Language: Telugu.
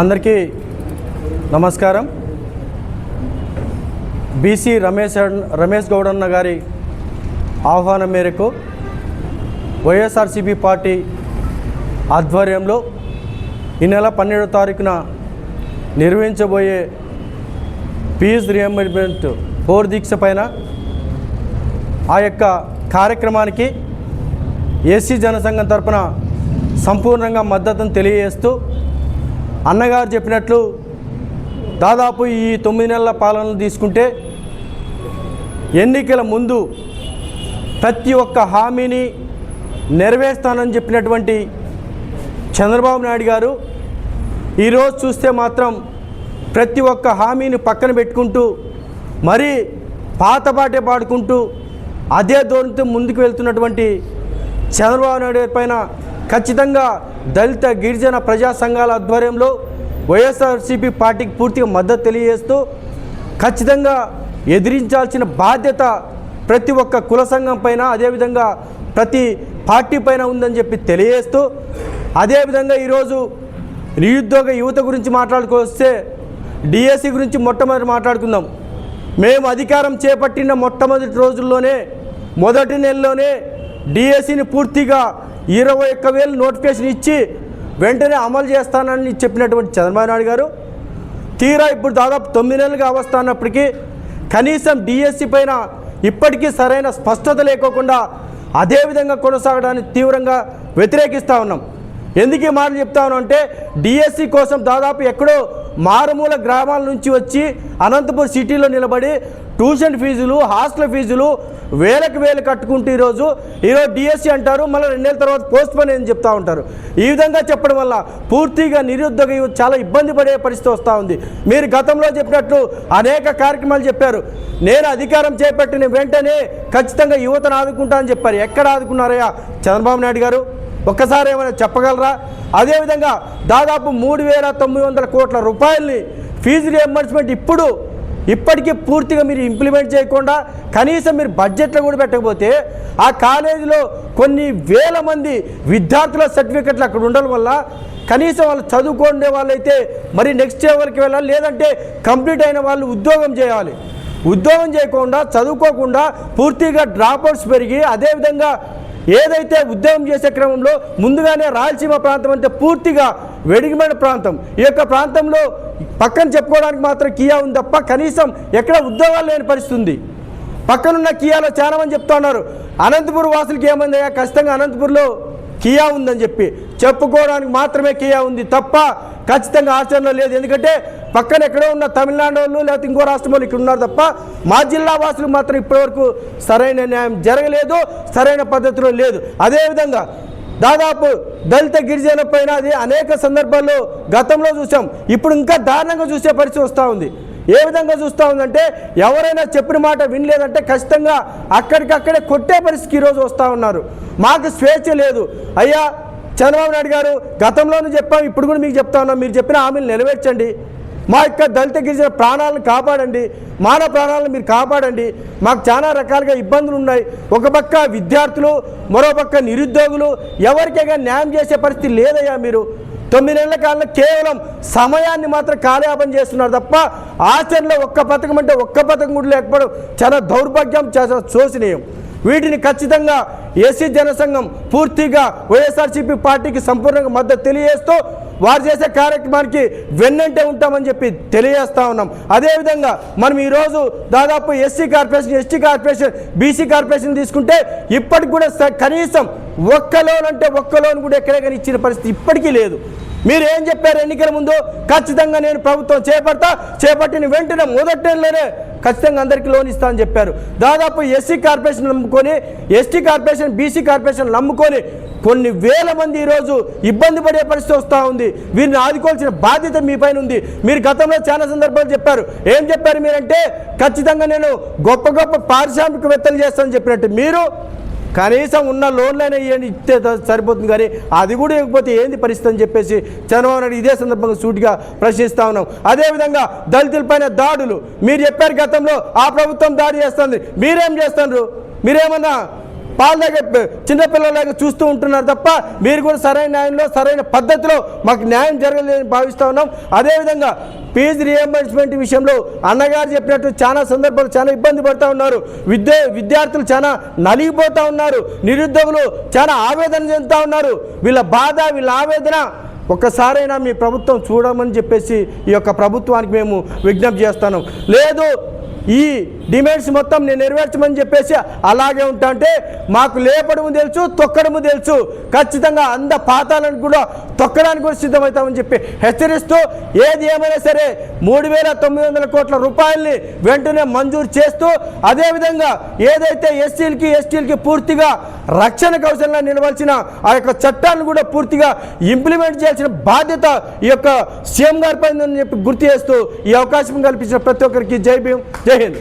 అందరికీ నమస్కారం. బీసీ రమేష్ రమేష్ గౌడన్న గారి ఆహ్వానం మేరకు వైఎస్ఆర్సీపీ పార్టీ ఆధ్వర్యంలో ఈ నెల పన్నెండో తారీఖున నిర్వహించబోయే ఫీజు రియంబర్స్మెంట్ ఫోర్ దీక్ష పైన ఆ యొక్క కార్యక్రమానికి ఏసీ జనసంఘం తరపున సంపూర్ణంగా మద్దతును తెలియజేస్తూ అన్నగారు చెప్పినట్లు దాదాపు ఈ తొమ్మిది నెలల పాలనలు తీసుకుంటే ఎన్నికల ముందు ప్రతి ఒక్క హామీని నెరవేర్స్తానని చెప్పినటువంటి చంద్రబాబు నాయుడు గారు ఈరోజు చూస్తే మాత్రం ప్రతి ఒక్క హామీని పక్కన పెట్టుకుంటూ మరీ పాత పాటే పాడుకుంటూ అదే ధోరణితో ముందుకు వెళ్తున్నటువంటి చంద్రబాబు నాయుడు గారి పైన ఖచ్చితంగా దళిత గిరిజన ప్రజా సంఘాల ఆధ్వర్యంలో వైఎస్ఆర్సీపీ పార్టీకి పూర్తిగా మద్దతు తెలియజేస్తూ ఖచ్చితంగా ఎదిరించాల్సిన బాధ్యత ప్రతి ఒక్క కుల సంఘం పైన అదేవిధంగా ప్రతి పార్టీ పైన ఉందని చెప్పి తెలియజేస్తూ అదేవిధంగా ఈరోజు నిరుద్యోగ యువత గురించి మాట్లాడుకొస్తే డిఎస్సి గురించి మొట్టమొదటి మాట్లాడుకుందాం. మేము అధికారం చేపట్టిన మొట్టమొదటి రోజుల్లోనే మొదటి నెలలోనే డిఎస్సిని పూర్తిగా ఇరవై ఒక్క వేలు నోటిఫికేషన్ ఇచ్చి వెంటనే అమలు చేస్తానని చెప్పినటువంటి చంద్రబాబు నాయుడు గారు తీరా ఇప్పుడు దాదాపు తొమ్మిది నెలలుగా అవస్థాన్నప్పటికీ కనీసం డిఎస్సి పైన ఇప్పటికీ సరైన స్పష్టత లేకోకుండా అదేవిధంగా కొనసాగడానికి తీవ్రంగా వ్యతిరేకిస్తూ ఉన్నాం. ఎందుకు ఈ మాటలు చెప్తా ఉన్నాం అంటే డిఎస్సి కోసం దాదాపు ఎక్కడో మారుమూల గ్రామాల నుంచి వచ్చి అనంతపూర్ సిటీలో నిలబడి ట్యూషన్ ఫీజులు హాస్టల్ ఫీజులు వేలకు వేలు కట్టుకుంటూ ఈరోజు ఈరోజు డిఎస్సి అంటారు మళ్ళీ రెండేళ్ళ తర్వాత పోస్ట్ పోన్ అని చెప్తా ఉంటారు. ఈ విధంగా చెప్పడం వల్ల పూర్తిగా నిరుద్యోగ యువత చాలా ఇబ్బంది పడే పరిస్థితి వస్తూ ఉంది. మీరు గతంలో చెప్పినట్లు అనేక కార్యక్రమాలు చెప్పారు. నేను అధికారం చేపట్టిన వెంటనే ఖచ్చితంగా యువతను ఆదుకుంటా అని చెప్పారు. ఎక్కడ ఆదుకున్నారయ్యా? చంద్రబాబు నాయుడు గారు. ఒక్కసారి ఏమైనా చెప్పగలరా? అదేవిధంగా దాదాపు మూడు వేల తొమ్మిది వందల కోట్ల రూపాయల్ని ఫీజు రియంబర్స్మెంట్ ఇప్పుడు ఇప్పటికీ పూర్తిగా మీరు ఇంప్లిమెంట్ చేయకుండా కనీసం మీరు బడ్జెట్లో కూడా పెట్టకపోతే ఆ కాలేజీలో కొన్ని వేల మంది విద్యార్థుల సర్టిఫికెట్లు అక్కడ ఉండడం వల్ల కనీసం వాళ్ళు చదువుకునే వాళ్ళైతే మరి నెక్స్ట్ లెవెల్కి వెళ్ళాలి. లేదంటే కంప్లీట్ అయిన వాళ్ళు ఉద్యోగం చేయాలి. ఉద్యోగం చేయకుండా చదువుకోకుండా పూర్తిగా డ్రాప్అవుట్స్ పెరిగి అదేవిధంగా ఏదైతే ఉద్యోగం చేసే క్రమంలో ముందుగానే రాయలసీమ ప్రాంతం అంటే పూర్తిగా వెడిగిమైన ప్రాంతం. ఈ యొక్క ప్రాంతంలో పక్కన చెప్పుకోవడానికి మాత్రం కియా ఉంది తప్ప కనీసం ఎక్కడ ఉద్యోగాలు లేని పరిస్థితి ఉంది. పక్కనున్న కియాలో చాలా మంది చెప్తా ఉన్నారు అనంతపురం వాసులకి ఏమైందయ్యా ఖచ్చితంగా అనంతపురంలో కియా ఉందని చెప్పి. చెప్పుకోవడానికి మాత్రమే కియా ఉంది తప్ప ఖచ్చితంగా ఆచరణలో లేదు. ఎందుకంటే పక్కన ఎక్కడో ఉన్న తమిళనాడు వాళ్ళు లేకపోతే ఇంకో రాష్ట్రం వాళ్ళు ఇక్కడ ఉన్నారు తప్ప మా జిల్లా వాసులు మాత్రం ఇప్పటివరకు సరైన న్యాయం జరగలేదు సరైన పద్ధతిలో లేదు. అదేవిధంగా దాదాపు దళిత గిరిజన పైన అది అనేక సందర్భాల్లో గతంలో చూసాం. ఇప్పుడు ఇంకా దారుణంగా చూసే పరిస్థితి వస్తూ ఉంది. ఏ విధంగా చూస్తూ ఉందంటే ఎవరైనా చెప్పిన మాట వినలేదంటే ఖచ్చితంగా అక్కడికక్కడే కొట్టే పరిస్థితికి ఈరోజు వస్తూ ఉన్నారు. మాకు స్వేచ్ఛ లేదు. అయ్యా చంద్రబాబు నాయుడు గారు గతంలోనూ చెప్పాం ఇప్పుడు కూడా మీకు చెప్తా ఉన్నాం. మీరు చెప్పిన హామీలు నెరవేర్చండి. మా యొక్క దళిత గిరిజన ప్రాణాలను కాపాడండి. మానవ ప్రాణాలను మీరు కాపాడండి. మాకు చాలా రకాలుగా ఇబ్బందులు ఉన్నాయి. ఒక పక్క విద్యార్థులు మరో పక్క నిరుద్యోగులు ఎవరికైనా న్యాయం చేసే పరిస్థితి లేదయ్యా మీరు. తొమ్మిది నెలల కాలంలో కేవలం సమయాన్ని మాత్రం కాలయాపన చేస్తున్నారు తప్ప ఆచరణలో ఒక్క పథకం అంటే ఒక్క పథకం కూడా లేకపోవడం చాలా దౌర్భాగ్యం చాలా శోచనీయం. వీటిని ఖచ్చితంగా ఏసీ జనసంఘం పూర్తిగా వైఎస్ఆర్సీపీ పార్టీకి సంపూర్ణంగా మద్దతు తెలియజేస్తూ వారు చేసే కార్యక్రమానికి వెన్నంటే ఉంటామని చెప్పి తెలియజేస్తా ఉన్నాం. అదేవిధంగా మనం ఈరోజు దాదాపు SC corporation ST corporation BC corporation తీసుకుంటే ఇప్పటికి కూడా కనీసం ఒక్క లోన్ అంటే ఒక్క లోన్ కూడా ఎక్కడే కానీ ఇచ్చిన పరిస్థితి ఇప్పటికీ లేదు. మీరు ఏం చెప్పారు ఎన్నికల ముందు? ఖచ్చితంగా నేను ప్రభుత్వం చేపడతా చేపట్టిన వెంటనే మొదటి నెలలోనే ఖచ్చితంగా అందరికీ లోన్ ఇస్తా అని చెప్పారు. దాదాపు ఎస్సీ కార్పొరేషన్ నమ్ముకొని ఎస్టీ కార్పొరేషన్ బీసీ కార్పొరేషన్ నమ్ముకొని కొన్ని వేల మంది ఈరోజు ఇబ్బంది పడే పరిస్థితి వస్తూ ఉంది. వీరిని ఆదుకోవాల్సిన బాధ్యత మీ పైన ఉంది. మీరు గతంలో చాలా సందర్భాలు చెప్పారు. ఏం చెప్పారు మీరంటే ఖచ్చితంగా నేను గొప్ప గొప్ప పారిశ్రామికవేత్తలు చేస్తానని చెప్పినట్టు. మీరు కనీసం ఉన్న లోన్లైనా ఇవ్వండి ఇస్తే సరిపోతుంది. కానీ అది కూడా ఇవ్వకపోతే ఏంది పరిస్థితి అని చెప్పేసి చంద్రబాబు నాయుడు ఇదే సందర్భంగా సూటిగా ప్రశ్నిస్తా ఉన్నాం. అదేవిధంగా దళితులపైన దాడులు. మీరు చెప్పారు గతంలో ఆ ప్రభుత్వం దాడి చేస్తుంది. మీరేం చేస్తున్నారు మీరేమన్నా పాల దగ్గర చిన్నపిల్లలాగా చూస్తూ ఉంటున్నారు తప్ప మీరు కూడా సరైన న్యాయంలో సరైన పద్ధతిలో మాకు న్యాయం జరగలేదని భావిస్తూ ఉన్నాం. అదేవిధంగా ఫీజ్ రియంబర్స్మెంట్ విషయంలో అన్నగారు చెప్పినట్టు చాలా సందర్భాలు చాలా ఇబ్బంది పడుతూ ఉన్నారు. విద్య విద్యార్థులు చాలా నలిగిపోతూ ఉన్నారు. నిరుద్యోగులు చాలా ఆవేదన చెందుతూ ఉన్నారు. వీళ్ళ బాధ వీళ్ళ ఆవేదన ఒక్కసారైనా మీ ప్రభుత్వం చూడమని చెప్పేసి ఈ యొక్క ప్రభుత్వానికి మేము విజ్ఞప్తి చేస్తాను లేదు ఈ డిమాండ్స్ మొత్తం నేను నెరవేర్చమని చెప్పేసి అలాగే ఉంటా అంటే మాకు లేపడము తెలుసు తొక్కడము తెలుసు. ఖచ్చితంగా అంద పాతాలను కూడా తొక్కడానికి కూడా సిద్ధమవుతామని చెప్పి హెచ్చరిస్తూ ఏది ఏమైనా సరే మూడు వేల తొమ్మిది వందల కోట్ల రూపాయల్ని వెంటనే మంజూరు చేస్తూ అదేవిధంగా ఏదైతే ఎస్సీలకి ఎస్టీలకి పూర్తిగా రక్షణ కౌశలంగా నిలవాల్సిన ఆ యొక్క చట్టాలను కూడా పూర్తిగా ఇంప్లిమెంట్ చేయాల్సిన బాధ్యత ఈ యొక్క సీఎం గారిపై ఉందని చెప్పి గుర్తు చేస్తూ ఈ అవకాశం కల్పించిన ప్రతి ఒక్కరికి జై భీమ్ జై హింద్